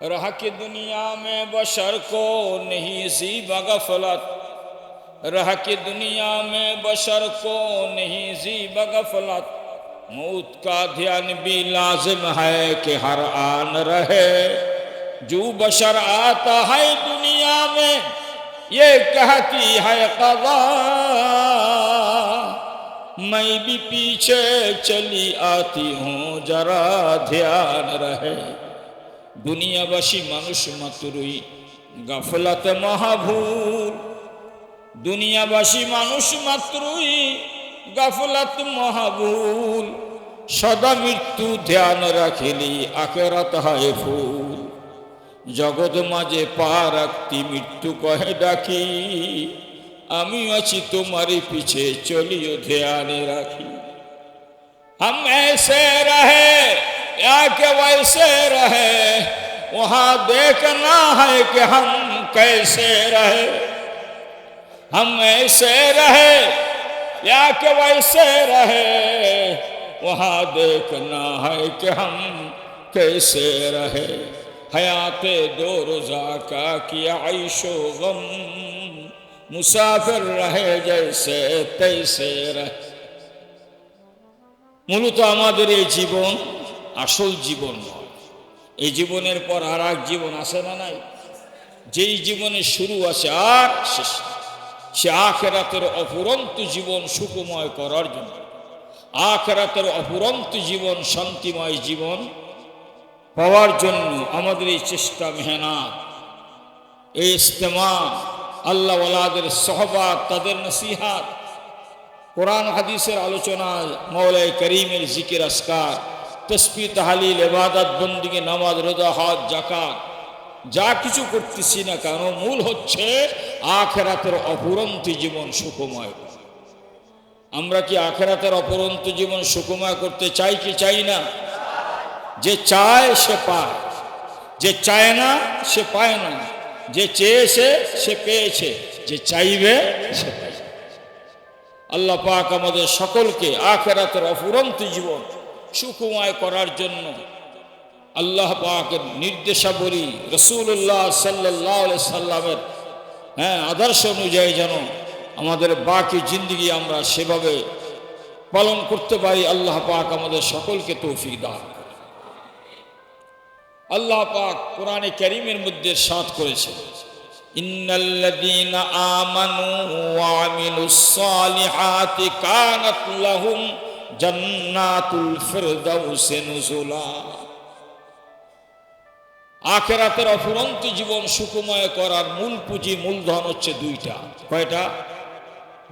رہ کی دنیا میں بشر کو نہیں زیب غفلت رہ کی دنیا میں بشر کو نہیں زیب غفلت موت کا دھیان بھی لازم ہے کہ ہر آن رہے۔ جو بشر آتا ہے دنیا میں، یہ کہتی ہے قضا۔ میں بھی پیچھے چلی آتی ہوں ذرا دھیان رہے۔ দুনিয়াবাসী মানুষ মাত্রই গাফলাত মহাভুল দুনিয়াবাসী মানুষ মাত্রই গাফলাত মহাভুল সদা মৃত্যু ধ্যান রাখিলি আকেরাত হয় ফুল জগৎ মাঝে পা রাখতি মৃত্যু কহে ডাকি আমি আছি তোমারই পিছে চলিও ধ্যানে রাখি हम ऐसे रहे یا کہ ویسے رہے، وہاں دیکھنا ہے کہ ہم کیسے رہے۔ ہم ایسے رہے یا کہ ویسے رہے، وہاں دیکھنا ہے کہ ہم کیسے رہے۔ حیات دو روزہ کا کیا عیش و غم، مسافر رہے جیسے تیسے رہے۔ মূলত আমাদের এই জীবন আসল জীবন এই জীবনের পর আর এক জীবন আসে না নাই? যেই জীবনে শুরু আছে আর শেষ। সে আখেরাতের অফুরন্ত জীবন সুখময় করার জন্য। আখেরাতের অফুরন্ত জীবন, শান্তিময় জীবন পাওয়ার জন্য আমাদের এই চেষ্টা মেহনত, এই ইস্তেমা আল্লাহ ওলাদের সহবাদ তাদের নসিহাত, কোরআন হাদিসের আলোচনায় মৌলাই করিমের জিকির আসকার তসপি তাহালিল এবাদত বন্দিকে নামাজ, রোজা হাত জাকাত যা কিছু করতেছি না কেন, মূল হচ্ছে আখেরাতের অপুরন্ত জীবন সুখময় আমরা কি আখেরাতের অপরন্ত জীবন সুখময় করতে চাই কি চাই না? যে চায়, সে পায়। যে চায় না, সে পায় না। যে চেয়েছে, সে পেয়েছে। যে চাইবে, সে পায় আল্লাহ পাক আমাদের সকলকে আখেরাতের অফুরন্ত জীবন সুকুমায় করার জন্য আল্লাহ পাকের নির্দেশাবলী রসুল্লাহ সাল্লাহ সাল্লামের হ্যাঁ আদর্শ অনুযায়ী যেন আমাদের বাকি জিন্দগি আমরা সেভাবে পালন করতে পারি, আল্লাহ পাক আমাদের সকলকে তৌফিক দান আল্লাহ পাক কোরআনে ক্যারিমের মধ্যে সাথ করেছে, ইন্নাল্লাযীনা আমানু ওয়া হাতে সালিহাতি জন্নাতুল ফেরদাউসেনুজুলা আখেরাতের অফুরন্ত জীবন সুকুময় করার মূল পুঁজি, মূলধন হচ্ছে দুইটা। কয়টা?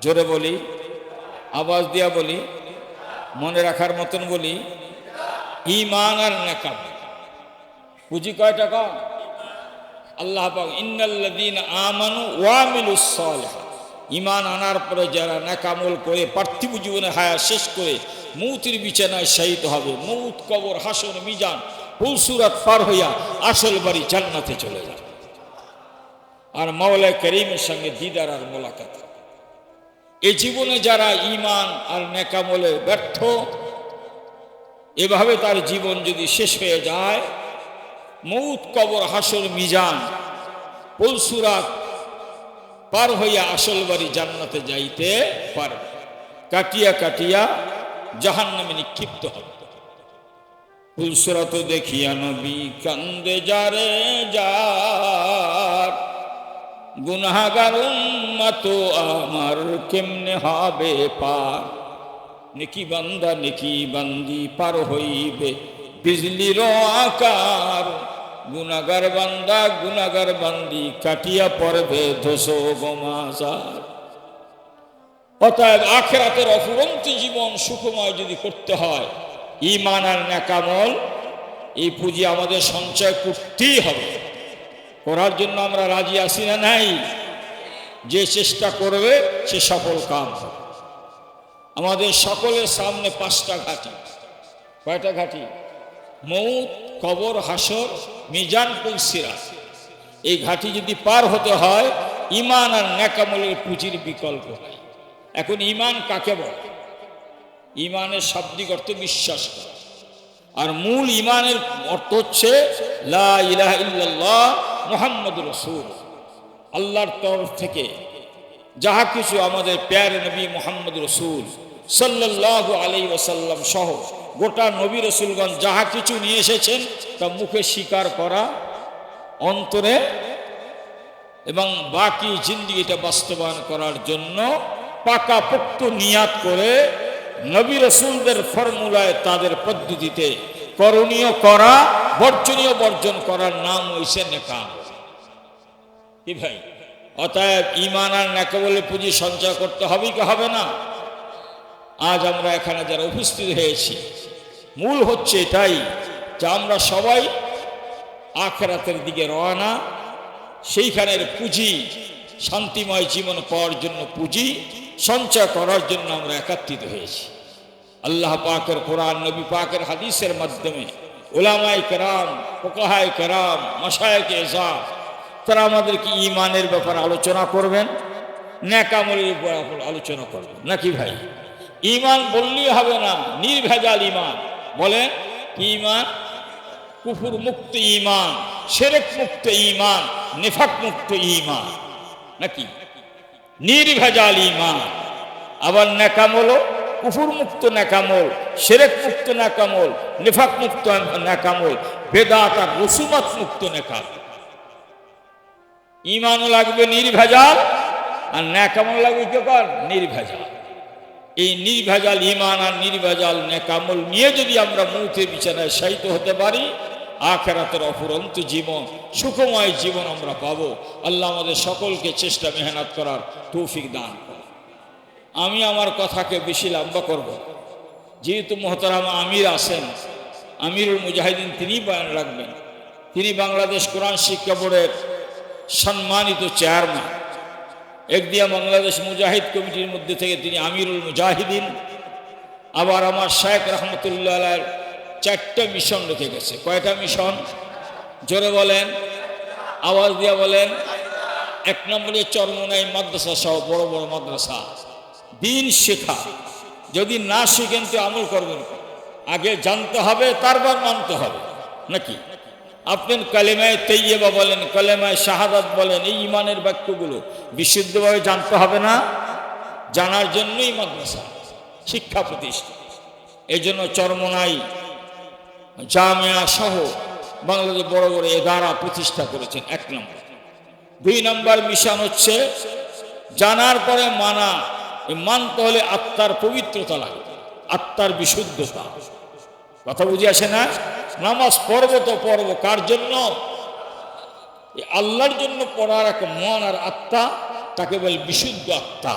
জোরে বলি, আওয়াজ দিয়া বলি, মনে রাখার মতন বলি ইমান আর নেকাব। পুঁজি কয়টা কম? আল্লাহ ইন্নাল্লাদিন আমানু ওয়ামিলুসলেহা ঈমান আনার পরে যারা নেকামল করে পার্থিব জীবনে হায়া শেষ করে মৌতির বিছানায় শায়িত হবে, মৌত, কবর হাসন মিজান ফুলসুরাত পার হইয়া আসল বাড়ি জান্নাতে চলে যাবে। আর মাওলা করিমের সঙ্গে দিদার আর মোলাকাত। এ জীবনে যারা ইমান আর নেকামলে ব্যর্থ, এভাবে তার জীবন যদি শেষ হয়ে যায়, মৌত, কবর, হাসর, মিজান পলসুরাত পার হইয়া আসল বাড়ি জান্নাতে যাইতে পারবে। কাটিয়া কাটিয়া জাহান নামে নিক্ষিপ্ত হবে। পুলসুরাত দেখিয়া নবী কান্দে, যারে যার গুনাগার উম্মত আমার কেমনে হবে পার? নেকি বান্দা, নেকি বান্দি পার হইবে, বিজলির আকার গুনাগার বান্দা গুনাগার বান্দি, কাটিয়া পড়বে ধসো গোমাজার অতএব আখেরাতের অফুরন্ত জীবন সুখময় যদি করতে হয় ইমান আর নাকামল এই পুঁজি আমাদের সঞ্চয় করতেই হবে। করার জন্য আমরা রাজি আসি না নাই? যে চেষ্টা করবে, সে সফল কাম আমাদের সকলের সামনে পাঁচটা ঘাটি। কয়টা ঘাটি? মৌত, কবর, হাসর, মিজান পুলসিরা এই ঘাটি যদি পার হতে হয় ইমান আর ন্যাকামলের পুঁজির বিকল্প এখন ইমান কাকে বলে? ইমানের শাব্দিক অর্থ বিশ্বাস করা। আর মূল ইমানের অর্থ হচ্ছে মুহাম্মদ রসুল আল্লাহর তরফ থেকে যাহা কিছু আমাদের প্যার নবী মোহাম্মদ রসুল সাল্লাহ আলাই ওসাল্লাম সহ গোটা নবী রসুলগণ যাহা কিছু নিয়ে এসেছেন, তা মুখে স্বীকার করা অন্তরে এবং বাকি জিন্দিগিটা বাস্তবায়ন করার জন্য পাকাপোক্ত নিয়াত করে নবী রসুলদের ফর্মুলায় তাদের পদ্ধতিতে করণীয় করা, বর্জনীয় বর্জন করার নাম হয়েছে নেকাম। কি ভাই? অতএব ইমান আর নাকে বলে পুঁজি সঞ্চয় করতে হবে কি হবে না? আজ আমরা এখানে যারা উপস্থিত হয়েছি, মূল হচ্ছে এটাই যে আমরা সবাই আখরাতের দিকে রওনা, সেইখানের পুঁজি, শান্তিময় জীবন পাওয়ার জন্য পুঁজি, সঞ্চয় করার জন্য আমরা একাত্রিত হয়েছি। আল্লাহ পাকের কোরআন, নবী পাকের হাদিসের মাধ্যমে ওলামাই কেরাম পোকাহায় কেরাম মশায়কে এজাম তারা আমাদেরকে ইমানের ব্যাপারে আলোচনা করবেন, ন্যাকামলের উপর আলোচনা করবেন। নাকি ভাই? ইমান বললেই হবে না, নির্ভেজাল ইমান বলেন, কি ইমান কুফুর মুক্ত ইমান সেরেক মুক্ত ইমান নেফাক মুক্ত ইমান নাকি? নির্ভেজাল ইমান আবার ন্যাকামলও কুফুর মুক্ত ন্যাকামল, সেরেক মুক্ত ন্যাকামল, নেফাক মুক্ত ন্যাকামল, বেদাত আর রসুমাত মুক্ত নেকামল ইমানও লাগবে নির্ভেজাল, আর ন্যাকামল লাগবে কে কর? নির্ভেজাল। এই নির্ভেজাল ইমান আর নির্ভেজাল নেকামল নিয়ে যদি আমরা মৌতের বিছানায় শায়িত হতে পারি, আখেরাতের অফুরন্ত জীবন, সুখময় জীবন আমরা পাবো। আল্লাহ আমাদের সকলকে চেষ্টা মেহনত করার তৌফিক দান আমি আমার কথাকে বেশি লম্বা করব যেহেতু মহতারামা আমির আসেন আমিরুল মুজাহিদিন তিনি বয়ান রাখবেন। তিনি বাংলাদেশ কোরআন শিক্ষা বোর্ডের সম্মানিত চেয়ারম্যান। একদিয়া বাংলাদেশ মুজাহিদ কমিটির মধ্যে থেকে তিনি আমিরুল মুজাহিদিন, আবার আমার শেখ রহমতুল্লাহ চারটা মিশন রেখে গেছে। কয়টা মিশন? জোরে বলেন, আওয়াজ দিয়া বলেন। এক নম্বরে চরমনাই মাদ্রাসা সহ বড় বড় মাদ্রাসা। দিন শেখা। যদি না শিখেন তো আমল করবেন আগে জানতে হবে, তারপর মানতে হবে। নাকি? আপনার কালেমায় তৈয়বা বলেন, কালেমায় শাহাদাত বলেন, এই ইমানের বাক্যগুলো বিশুদ্ধভাবে জানতে হবে না। জানার জন্যই মাদ্রাসা, শিক্ষা প্রতিষ্ঠান। এই জন্য চরমনাই জামিয়া সহ বাংলাদেশ বড় বড় এগারা প্রতিষ্ঠা করেছেন, এক নম্বর। দুই নম্বর মিশন হচ্ছে জানার পরে মানা। মানতে হলে আত্মার পবিত্রতা লাগে, আত্মার বিশুদ্ধতা। কথা বুঝে আসে না? নামাজ পর্ব তো পর্ব কার জন্য? আল্লাহর জন্য পড়ার এক মন আর আত্মা, তাকে বলে বিশুদ্ধ আত্মা।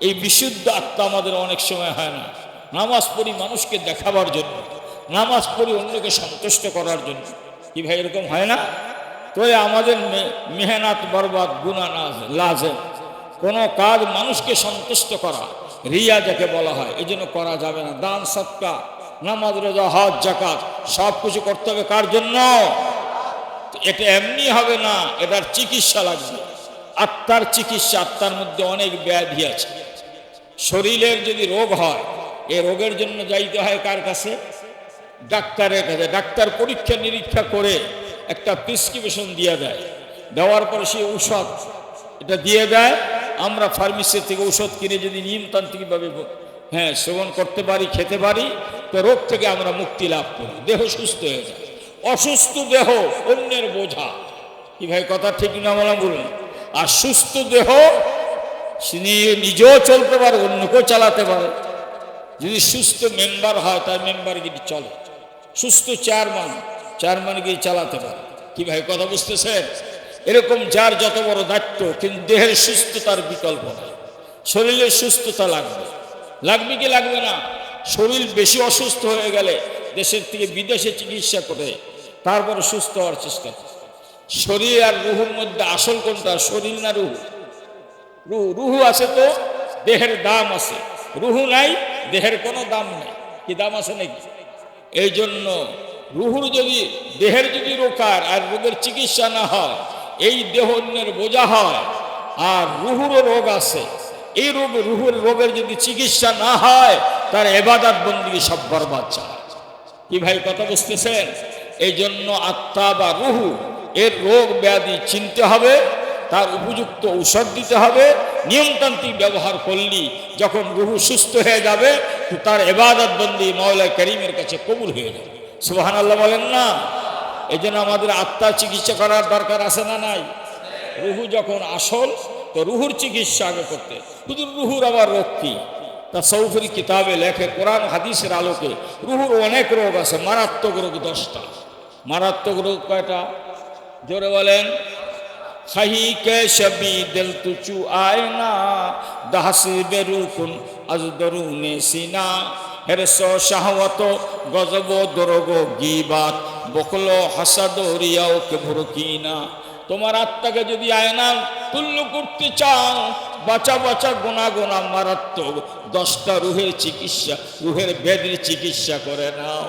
এই বিশুদ্ধ আত্মা আমাদের অনেক সময় হয় না। নামাজ পড়ি মানুষকে দেখাবার জন্য, নামাজ পড়ি অন্যকে সন্তুষ্ট করার জন্য। কি ভাই, এরকম হয় না? তবে আমাদের মেহনাত, বরবাদ গুনা নাজ লাজে কোনো কাজ মানুষকে সন্তুষ্ট করা, রিয়া যাকে বলা হয় এই জন্য করা যাবে না। দান সৎকা নামাজ, রোজা, হজ জাকাত সব কিছু করতে হবে কার জন্য? এটা এমনি হবে না, এটার চিকিৎসা লাগবে। আত্মার চিকিৎসা, আত্মার মধ্যে অনেক ব্যাধি আছে। শরীরের যদি রোগ হয় এই রোগের জন্য যাইতে হয় কার কাছে? ডাক্তারের কাছে। ডাক্তার পরীক্ষা নিরীক্ষা করে একটা প্রিসক্রিপশন দিয়ে দেয়। দেওয়ার পরে সেই ঔষধ এটা দিয়ে দেয়। আমরা ফার্মেসি থেকে ঔষধ কিনে যদি নিয়মতান্ত্রিকভাবে হ্যাঁ সেবন করতে পারি, খেতে পারি তো রোগ থেকে আমরা মুক্তি লাভ করি। দেহ সুস্থ হয়ে যায়। অসুস্থ দেহ অন্যের বোঝা। কি ভাই, কথা ঠিক না বলা বলুন আর সুস্থ দেহ, সে নিজেও চলতে পারে, অন্যকেও চালাতে পারে। যদি সুস্থ মেম্বার হয়, তার মেম্বার গিয়ে চলে। সুস্থ চেয়ারম্যান চেয়ারম্যান গিয়ে চালাতে পারে। কি ভাই, কথা বুঝতেছেন? এরকম যার যত বড় দায়িত্ব, কিন্তু দেহের সুস্থতার বিকল্প নাই। শরীরের সুস্থতা লাগবে। লাগবে কি লাগবে না? শরীর বেশি অসুস্থ হয়ে গেলে দেশের থেকে বিদেশে চিকিৎসা করে তারপর সুস্থ হওয়ার চেষ্টা করে। শরীর আর রুহুর মধ্যে আসল কোনটা? শরীর না রুহু? রুহু রুহু আছে তো, দেহের দাম আছে। রুহু নাই, দেহের কোনো দাম নেই। কি দাম আছে নাকি? এই জন্য রুহুর যদি, দেহের যদি রোকার আর রোগের চিকিৎসা না হয়, এই দেহ অন্যের বোঝা হয়, আর রুহুরও রোগ আছে, এই রোগ, রুহুর রোগের যদি চিকিৎসা না হয় তার এবাদাত বন্দিকে সব বরবাদ চায়। কি ভাই কথা বুঝতেছেন? এই জন্য আত্মা বা রুহু, এর রোগ ব্যাধি চিনতে হবে, তার উপযুক্ত ঔষধ দিতে হবে, নিয়মতান্ত্রিক ব্যবহার করলি, যখন রুহু সুস্থ হয়ে যাবে, তো তার এবাদত বন্দি মৌলা করিমের কাছে কবুল হয়ে যাবে। সুবাহান আল্লাহ বলেন না? এই জন্য আমাদের আত্মা চিকিৎসা করার দরকার আছে না নাই? রুহু যখন আসল, তো রুহুর চিকিৎসা আগে করতে। শুধু রুহুর আবার রোগ কি? তা সৌফরি কিতাবে লেখে, কোরআন হাদিসের আলোকে রুহুর অনেক রোগ আছে, মারাত্মক রোগ দশটা। মারাত্মক রোগ কয়টা? জোরে বলেন। ভরকিনা তোমার আত্মাকে যদি আয়না তুল্য করতে চাও বাঁচা বাঁচা, গোনা গোনা, মারাত্মক। দশটা রুহের চিকিৎসা, রুহের বেদের চিকিৎসা করে নাও।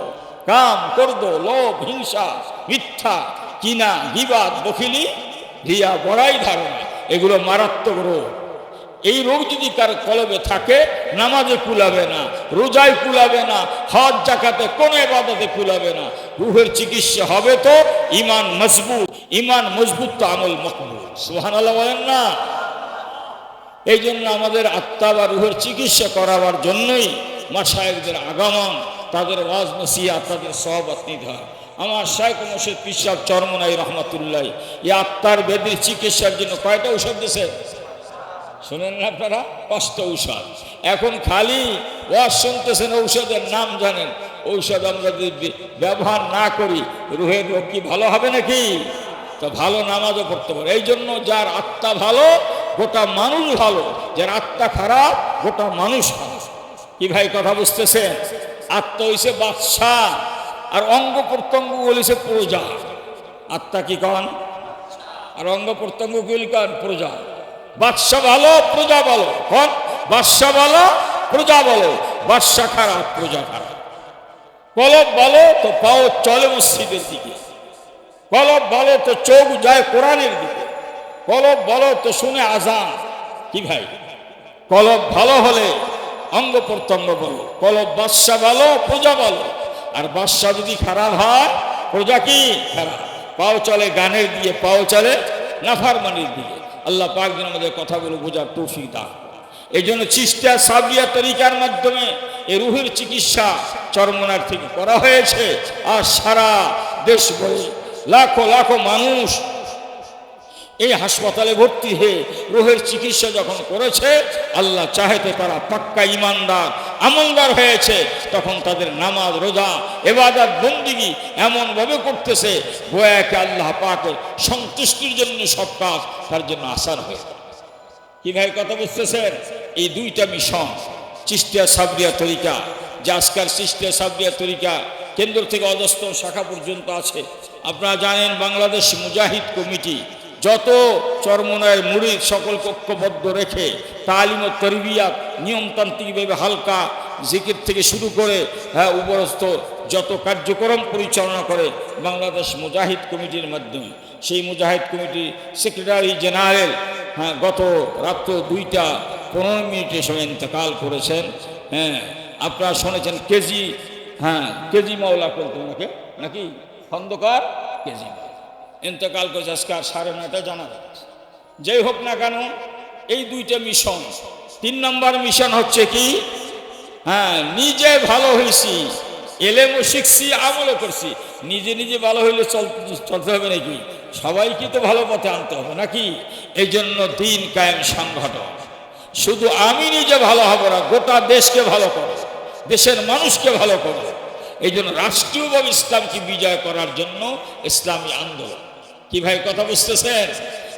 কাম করদ লোভ, হিংসা, মিথ্যা কিনা বিবাদ বকিলি রিয়া বড়াই ধারণা, এগুলো মারাত্মক রোগ। এই রোগ যদি কার কলবে থাকে, নামাজে কুলাবে না, রোজায় কুলাবে না হাত জাকাতে, কোনো এবাদতে কুলাবে না। রুহের চিকিৎসা হবে তো ইমান মজবুত ইমান মজবুত তো আমল মকবুল। সুহান বলেন না? এই জন্য আমাদের আত্মা বা রুহের চিকিৎসা করাবার জন্যই মাসায়কদের আগমন, তাদের ওয়াজ নসিয়া তাদের সহবত নিতে হয় আমার শায়ক মসজিদ পিসাব চরমনাই রহমতুল্লাহ, এই আত্মার বেদির চিকিৎসার জন্য কয়টা ঔষধ দিছে? শোনেন না আপনারা কষ্ট ঔষধ। এখন খালি ওয়াজ শুনতেছেন ঔষধের নাম জানেন। ঔষধ আমরা যদি ব্যবহার না করি, রুহের রোগ কি ভালো হবে নাকি? তো ভালো নামাজও পড়তে পারে। এই জন্য যার আত্মা ভালো গোটা মানুষ ভালো, যার আত্মা খারাপ, গোটা মানুষ ভালো। কি ভাই কথা বুঝতেছেন? আত্মা হইছে বাদশাহ, আর অঙ্গ প্রত্যঙ্গ বলেছে প্রজা। আত্মা কি কন? আর অঙ্গ প্রত্যঙ্গ কি কন? প্রজা। বাদশা ভালো, প্রজা ভালো। কন? বাদশা ভালো, প্রজা ভালো। বাদশা খারাপ, প্রজা খারাপ। কলব ভালো তো পাও চলে মসজিদের দিকে। কলব ভালো তো চোখ যায় কোরআনের দিকে। কলব বলো তো শুনে আজান। কি ভাই? কলব ভালো হলে অঙ্গ প্রত্যঙ্গ বলো। কলব বাদশা বলো প্রজা বলো আর বাদশা যদি খারাপ হয়, প্রজা কি? খারাপ। পাও চলে গানের দিয়ে, পাও চলে নাফারমানির দিয়ে। আল্লাহ পাক যেন আমাদের কথাগুলো বোঝার তৌফিক দান এই জন্য চিস্তা সাবিয়া তরিকার মাধ্যমে এ রুহের চিকিৎসা চরমনার থেকে করা হয়েছে। আর সারা দেশ ভরে লাখো লাখো মানুষ এই হাসপাতালে ভর্তি হয়ে রোহের চিকিৎসা যখন করেছে, আল্লাহ চাহেতে তারা পাক্কা ইমানদার, আমলদার হয়েছে। তখন তাদের নামাজ, রোজা, এবাদাত, বন্দিগি এমনভাবে করতেছে গোয়াকে আল্লাহ পাকের সন্তুষ্টির জন্য সব কাজ তার জন্য আসার হয়ে। কি ভাই কথা বুঝতেছেন? এই দুইটা মিশন, চিস্তিয়া সাবরিয়া তরিকা, যে আজকাল চিস্তিয়া সাবরিয়া তরিকা কেন্দ্র থেকে অজস্র শাখা পর্যন্ত আছে। আপনারা জানেন বাংলাদেশ মুজাহিদ কমিটি যত চরমনায় মুড়ি সকল কক্ষবদ্ধ রেখে তালিম ও তরবিয়াত নিয়মতান্ত্রিকভাবে হালকা জিকির থেকে শুরু করে হ্যাঁ উপরস্থ যত কার্যক্রম পরিচালনা করে বাংলাদেশ মুজাহিদ কমিটির মাধ্যমে। সেই মুজাহিদ কমিটির সেক্রেটারি জেনারেল হ্যাঁ গত রাত্র দুইটা পনেরো মিনিটের সময় ইন্তকাল করেছেন হ্যাঁ আপনারা শুনেছেন কেজি হ্যাঁ কেজি মাওলা করতে ওনাকে, নাকি খন্দকার? কেজি ইন্তকাল করেছে আজকে আর সাড়ে নয়টা জানা যাচ্ছে যাই হোক না কেন, এই দুইটা মিশন তিন নম্বর মিশন হচ্ছে কি? হ্যাঁ নিজে ভালো হয়েছি এলেমও শিখছি, আমলও করছি। নিজে নিজে ভালো হইলে চল চলতে হবে নাকি? সবাইকে তো ভালো পথে আনতে হবে নাকি? এই জন্য দিন কায়েম সংগঠন। শুধু আমি নিজে ভালো হব না, গোটা দেশকে ভালো করো দেশের মানুষকে ভালো করো এই জন্য রাষ্ট্রীয়ভাবে ইসলামকে বিজয় করার জন্য ইসলামী আন্দোলন। কি ভাই কথা বুঝতেছেন?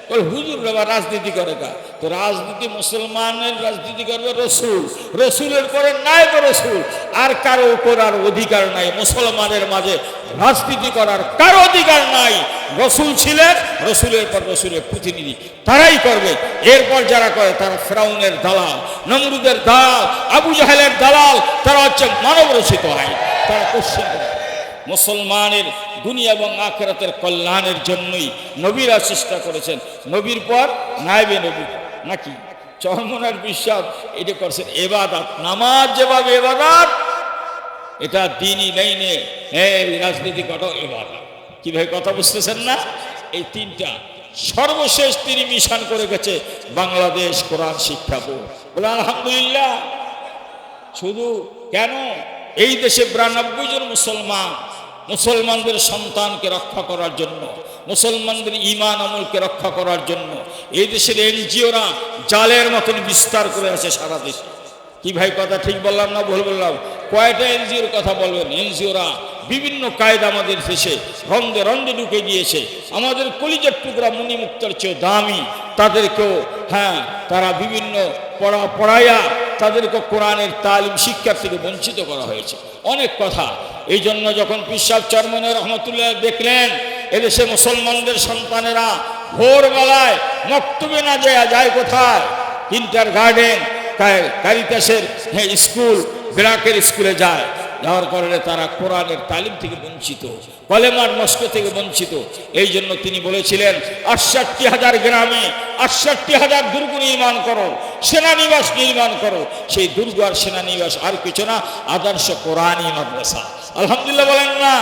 হুজুর বাবা রাজনীতি করে কা? তো রাজনীতি মুসলমানের রাজনীতি করবে রসুল। রসুলের পরে নায়ক রসুল। আর কারও করার অধিকার নাই। মুসলমানের মাঝে রাজনীতি করার কারও অধিকার নাই। রসুল ছিলেন, রসুলের পর রসুলের প্রতিনিধি। তারাই করবে। এরপর যারা করে, তারা ফ্রাউনের দালাল, নমরুদের দালাল, আবু জাহেলের দালাল, তারা হচ্ছে মানব রচিত হয় তারা করে। মুসলমানের দুনিয়া এবং আখেরাতের কল্যাণের জন্যই নবীরা চেষ্টা করেছেন। নবীর পর নাইবে নবী। নাকি? চরমনার বিশ্বাস, এটা করছেন এবাদাত। নামাজ যেভাবে এবাদাত, এটা দিনই লাইনে এই রাজনীতি কটো এবার কি ভাই কথা বুঝতেছেন না? এই তিনটা সর্বশেষ তিনি মিশন করে গেছে বাংলাদেশ কোরআন শিক্ষা বোর্ড। আলহামদুলিল্লাহ। শুধু কেন? এই দেশে বিরানব্বই জন মুসলমান মুসলমানদের সন্তানকে রক্ষা করার জন্য, মুসলমানদের ইমান আমলকে রক্ষা করার জন্য এই দেশের এনজিওরা জালের মতন বিস্তার করে আছে সারা দেশে। কি ভাই, কথা ঠিক বললাম না ভুল বললাম? কয়টা এনজিওর কথা বলবেন? এনজিওরা বিভিন্ন কায়দা আমাদের দেশে রন্ধে রন্ধে ঢুকে গিয়েছে। আমাদের কলিজার টুকরা মণিমুক্তার চেয়ে দামি। তাদেরকেও হ্যাঁ তারা বিভিন্ন পড়া পড়াইয়া তাদেরকে কোরআনের তালিম শিক্ষার থেকে বঞ্চিত করা হয়েছে। অনেক কথা। এই জন্য যখন পিসাব চরমনের রহমতুল্লাহ দেখলেন, এদেশে মুসলমানদের সন্তানেরা ভোরবেলায় মক্তবে না যায় যায় কোথায়? ইন্টার গার্ডেন কারিতাসের হ্যাঁ স্কুল, ব্রাকের স্কুলে যায়। যাওয়ার কারণে তারা কোরআনের তালিম থেকে বঞ্চিত, কলেমার মস্ক থেকে বঞ্চিত। এই জন্য তিনি বলেছিলেন, আটষট্টি হাজার গ্রামে আটষট্টি হাজার দুর্গ নির্মাণ করো, সেনানিবাস নির্মাণ করো। সেই দুর্গ আর সেনানিবাস আর কিছু না, আদর্শ কোরআনই মাদ্রাসা। আলহামদুলিল্লাহ বলেন না।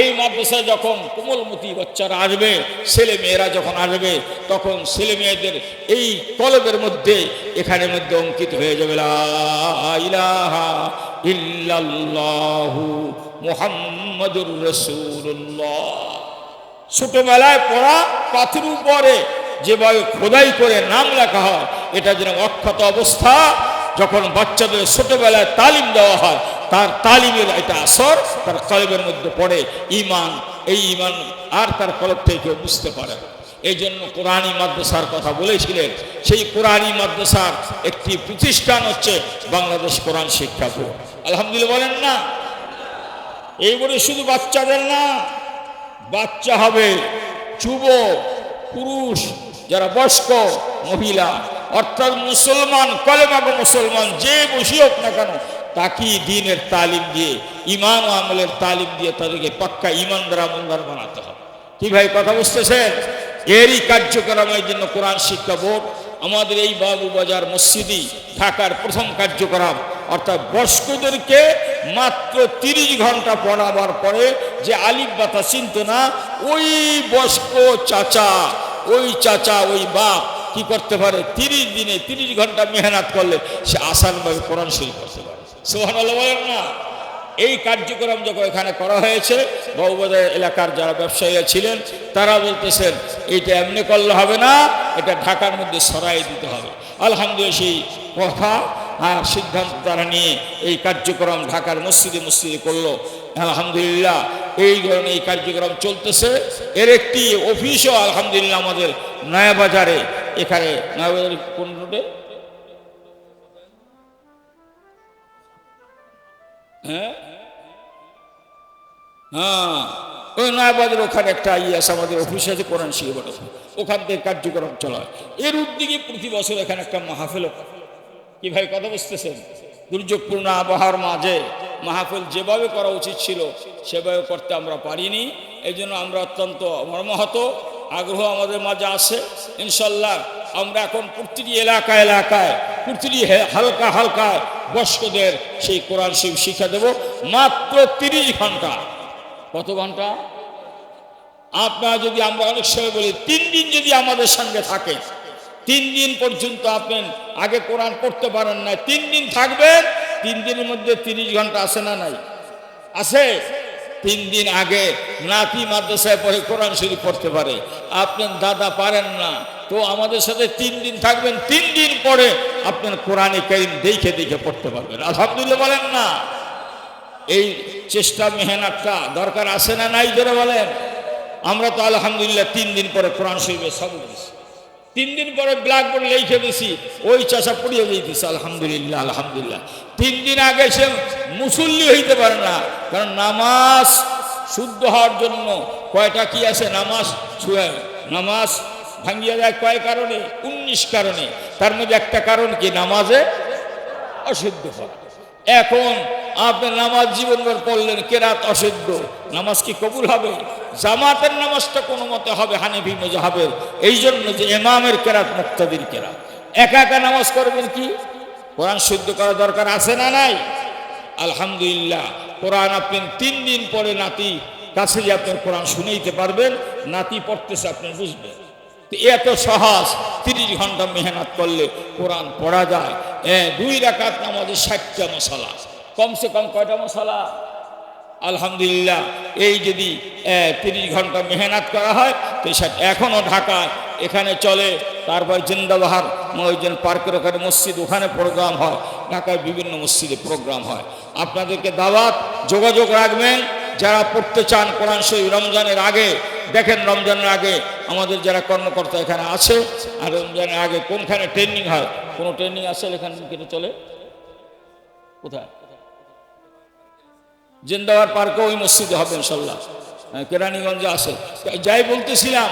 এই মাদ্রাসায় যখন কোমলমতি বাচ্চারা আসবে, ছেলে মেয়েরা যখন আসবে, তখন ছেলে মেয়েদের এই কলবের মধ্যে, এখানে মধ্যে অঙ্কিত হয়ে যাবে ছোটবেলায় পড়া পাথর উপরে যেভাবে খোদাই করে নাম লেখা হয়, এটা যেন অক্ষত অবস্থা, যখন বাচ্চাদের ছোটবেলায় তালিম দেওয়া হয় তার তালিমের এটা আসর তার কলবের মধ্যে পড়ে ইমান এই ইমান আর তার কলব থেকে কেউ বুঝতে পারে এই জন্য কোরআনী মাদ্রাসার কথা বলেছিলেন। সেই কোরআনী মাদ্রাসার একটি প্রতিষ্ঠান হচ্ছে বাংলাদেশ কোরআন শিক্ষা বোর্ড। আলহামদুলিল্লাহ বলেন না। এই বলে শুধু বাচ্চাদের না, বাচ্চা হবে যুবক, পুরুষ, যারা বয়স্ক, মহিলা, অর্থাৎ মুসলমান কলেমাগো মুসলমান, যে বসি হোক না কেন তাকেই দিনের তালিম দিয়ে ইমান ও আমলের তালিম দিয়ে তাদেরকে পাক্কা ইমানদার আমলদার বানাতে হবে। কি ভাই, কথা বুঝতেছেন? এরই কার্যক্রমের জন্য কোরআন শিক্ষা বোর্ড, আমাদের এই বাবু বাজার মসজিদই ঢাকার প্রথম কার্যক্রম। অর্থাৎ বয়স্কদেরকে মাত্র তিরিশ ঘণ্টা পড়াবার পরে যে আলিফ বাতা চিনত না, ওই বয়স্ক চাচা, ওই চাচা, ওই বাপ কি করতে পারে? তিরিশ দিনে তিরিশ ঘণ্টা মেহনত করলে সে আসানভাবে কোরআন শরীফ করতে পারে। এই কার্যক্রম যখন এখানে করা হয়েছে বাবুবাজার এলাকার যারা ব্যবসায়ীরা ছিলেন, তারা বলতেছেন এটা এমনি করলে হবে না, এটা ঢাকার মধ্যে সরাই দিতে হবে। আলহামদুলিল্লাহ, সেই কথা আর সিদ্ধান্ত তারা নিয়ে এই কার্যক্রম ঢাকার মসজিদে মসজিদে করল। আলহামদুলিল্লাহ, এই ধরনের এই কার্যক্রম চলতেছে। এর একটি অফিসও আলহামদুলিল্লাহ আমাদের নয়াবাজারে, এখানে নয়াবাজারে কোন রোডে? হ্যাঁ? হ্যাঁ। ওই নয়াবাজার ওখানে একটা ইয়ে আছে আমাদের অফিস আছে, কোরআন শিখে বলে। ওখান থেকে কার্যক্রম চলা এর উদ্যোগে প্রতি বছর এখানে একটা মাহফিল। কি কথা বুঝতেছেন? দুর্যোগপূর্ণ আবহাওয়ার মাঝে মাহফিল যেভাবে করা উচিত ছিল, সেভাবে করতে আমরা পারিনি। এই আমরা অত্যন্ত মর্মাহত। আগ্রহ আমাদের মাঝে আছে, ইনশাল্লাহ আমরা এখন প্রতিটি এলাকা এলাকায়, প্রতিটি হালকা হালকায় বয়স্কদের সেই কোরআন শিব শিক্ষা দেব। মাত্র তিরিশ ঘণ্টা। কত ঘণ্টা? আপনারা যদি আমরা অনেক সময় বলি, তিন দিন যদি আমাদের সঙ্গে থাকে তিন দিন পর্যন্ত আপনি আগে কোরআন পড়তে পারেন না তিন দিন থাকবেন, তিন দিনের মধ্যে তিরিশ ঘণ্টা আছে না নাই? আছে? তিন দিন আগে নাতি মাদ্রাসায় পড়ে কোরআন শরীফ পড়তে পারে। আপনার দাদা পারেন না। তো আমাদের সাথে তিন দিন থাকবেন, তিন দিন পরে আপনার কোরআনে কারিম দেখে দেখে পড়তে পারবেন। আলহামদুলিল্লাহ বলেন না। এই চেষ্টা, মেহনতটা দরকার আছে না নাই ধরে বলেন? আমরা তো আলহামদুলিল্লাহ তিন দিন পরে কোরআন শরীফে সব তিন দিন পরে ব্ল্যাকবোর্ড লিখে দিছি। ওই চাষা পড়িয়ে দিয়েছে, আলহামদুলিল্লাহ আলহামদুলিল্লাহ। তিন দিন আগে সে মুসল্লি হইতে পারে না, কারণ নামাজ শুদ্ধ হওয়ার জন্য কয়টা কি আছে? নামাজ ছুঁয়ে, নামাজ ভাঙ্গিয়া যায় কয় কারণে? উনিশ কারণে। তার মধ্যে একটা কারণ কি? নামাজে অশুদ্ধ হয়। এখন আপনার নামাজ জীবনভর পড়লেন, কেরাত অশুদ্ধ নামাজ কি কবুল হবে? জামাতের নামাজটা কোনো মতে হবে, হানিফি মজাহাবের। এই জন্য যে এমামের কেরাত, মুক্তাদির কেরাত। একা একা নামাজ করবেন কি? কোরআন শুদ্ধ করা দরকার আছে না নাই? আলহামদুলিল্লাহ, কোরআন আপনি তিন দিন পরে নাতি কাছে যে আপনার কোরআন শুনেইতে পারবেন, নাতি পড়তেছে আপনি বুঝবেন। এত সহজ, তিরিশ ঘণ্টা মেহনত করলে কোরআন পড়া যায়। দুই রাকাত নামাজের ষাটটা মশলা। কমসে কম কয়টা মশলা? আলহামদুলিল্লাহ, এই যদি তিরিশ ঘণ্টা মেহনত করা হয়, তো সেটা এখনও ঢাকায় এখানে চলে, তারপর জিন্দাবাহার মহিজন পার্কের ওখানে মসজিদ, ওখানে প্রোগ্রাম হয়, ঢাকায় বিভিন্ন মসজিদে প্রোগ্রাম হয়। আপনাদেরকে দাওয়াত, যোগাযোগ রাখবেন, যারা পড়তে চান কোরআন শরীফ রমজানের আগে, দেখেন রমজানের আগে আমাদের যারা কর্মকর্তা এখানে আছে, আর রমজানের আগে কোনখানে ট্রেনিং হয়? কোনো ট্রেনিং আছে এখানে কেটে চলে? কোথায়? জিন্দাবাদ পার্কে ওই মসজিদে হবে ইনশাল্লাহ। হ্যাঁ, কেরানীগঞ্জে আছে। যাই বলতেছিলাম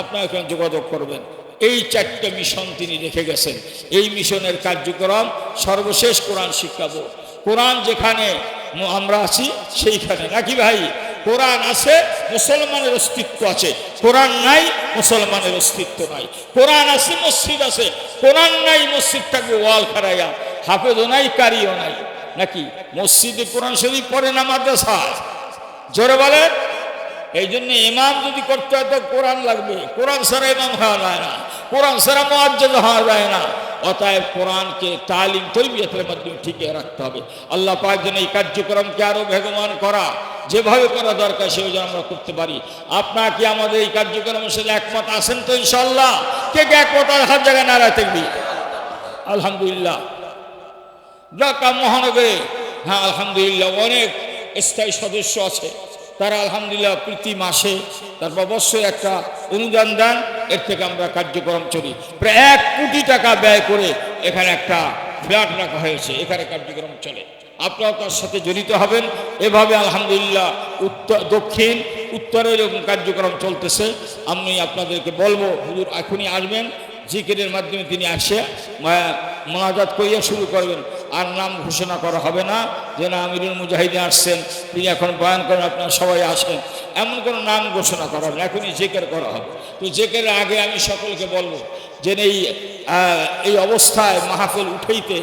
আপনার এখানে যোগাযোগ করবেন। এই চারটে মিশন তিনি রেখে গেছেন। এই মিশনের কার্যক্রম সর্বশেষ কোরআন শিক্ষা বোর্ড। কোরআন যেখানে আমরা আছি সেইখানে। নাকি ভাই? কোরআন আছে মুসলমানের অস্তিত্ব আছে। কোরআন নাই মুসলমানের অস্তিত্ব নাই। কোরআন আছে মসজিদ আছে। কোরআন নাই মসজিদ থাকবে ওয়াল খারাইয়া হাফেজও নাই কারিও নাই। নাকি মসজিদে কোরআন শরীফ পড়ে না মাদ্রাসা? জোরে বলেন। এই জন্য ইমাম যদি করতে হয় তো কোরআন লাগবে। কোরআন ছাড়া ইমাম হওয়া যায় না। কোরআন ছাড়া মোয়াজ্জদ হওয়া যায় না। অতএব কোরআনকে তালিম, তরবিয়তের মাধ্যমে ঠিকিয়ে রাখতে হবে। আল্লাহ পাক যেন এই কার্যক্রমকে আরও বেগমান করা। যেভাবে করা দরকার, সেভাবে যেন আমরা করতে পারি। আপনার কি আমাদের এই কার্যক্রমের সাথে একমত আছেন তো ইনশাল্লাহ কে কে একমত হাত জায়গায় না থাকবি। আলহামদুলিল্লাহ। ঢাকা মহানগরে। হ্যাঁ আলহামদুলিল্লাহ, অনেক স্থায়ী সদস্য আছে। তারা আলহামদুলিল্লাহ প্রতি মাসে তারপর অবশ্যই একটা অনুদান দেন। এর থেকে আমরা কার্যক্রম চলি। প্রায় এক কোটি টাকা ব্যয় করে এখানে একটা ফ্ল্যাট রাখা হয়েছে। এখানে কার্যক্রম চলে। আপনারা তার সাথে জড়িত হবেন। এভাবে আলহামদুলিল্লাহ উত্তর, দক্ষিণ, উত্তরে এরকম কার্যক্রম চলতেছে। আমি আপনাদেরকে বলব, হুজুর এখনই আসবেন। জিকিরের মাধ্যমে তিনি আসে মোনাজাত করিয়া শুরু করবেন। আর নাম ঘোষণা করা হবে না যে না, আমিরুল মুজাহিদিন আসছেন, তিনি এখন বয়ান করেন, আপনারা সবাই আসেন এমন কোনো নাম ঘোষণা করা হবে না, এখনই জেকের করা হবে। তো জেকের আগে আমি সকলকে বলব যে এই এই অবস্থায় মাহফিল উঠেইতে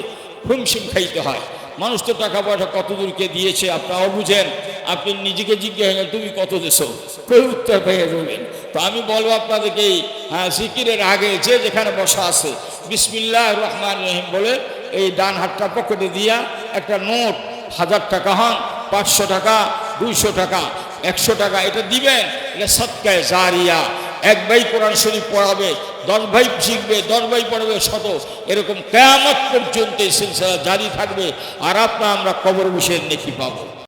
হুমশিম খাইতে হয়। মানুষ তো টাকা পয়সা কত দূরকে দিয়েছে আপনারাও বুঝেন। আপনি নিজেকে জিজ্ঞাসা তুমি কত দেছো? কেউ উত্তর পেয়ে দেবেন তো আমি বলব আপনাদেরকে হ্যাঁ, জিকিরের আগে যে যেখানে বসা আছে বিসমিল্লাহ রহমান রহিম বলে এই ডান হাতটা পকেটে দিয়া একটা নোট হাজার টাকা হন পাঁচশো টাকা দুইশো টাকা একশো টাকা এটা দিবেন এটা সৎকায় জারিয়া। এক ভাই কোরআন শরীফ পড়াবে, দশ ভাই শিখবে, দশ ভাই পড়াবে, শত। এরকম কেয়ামত পর্যন্ত এই সিলসিলা জারি থাকবে, আর আপনার আমরা কবর বিষয়ের নেকি পাবো।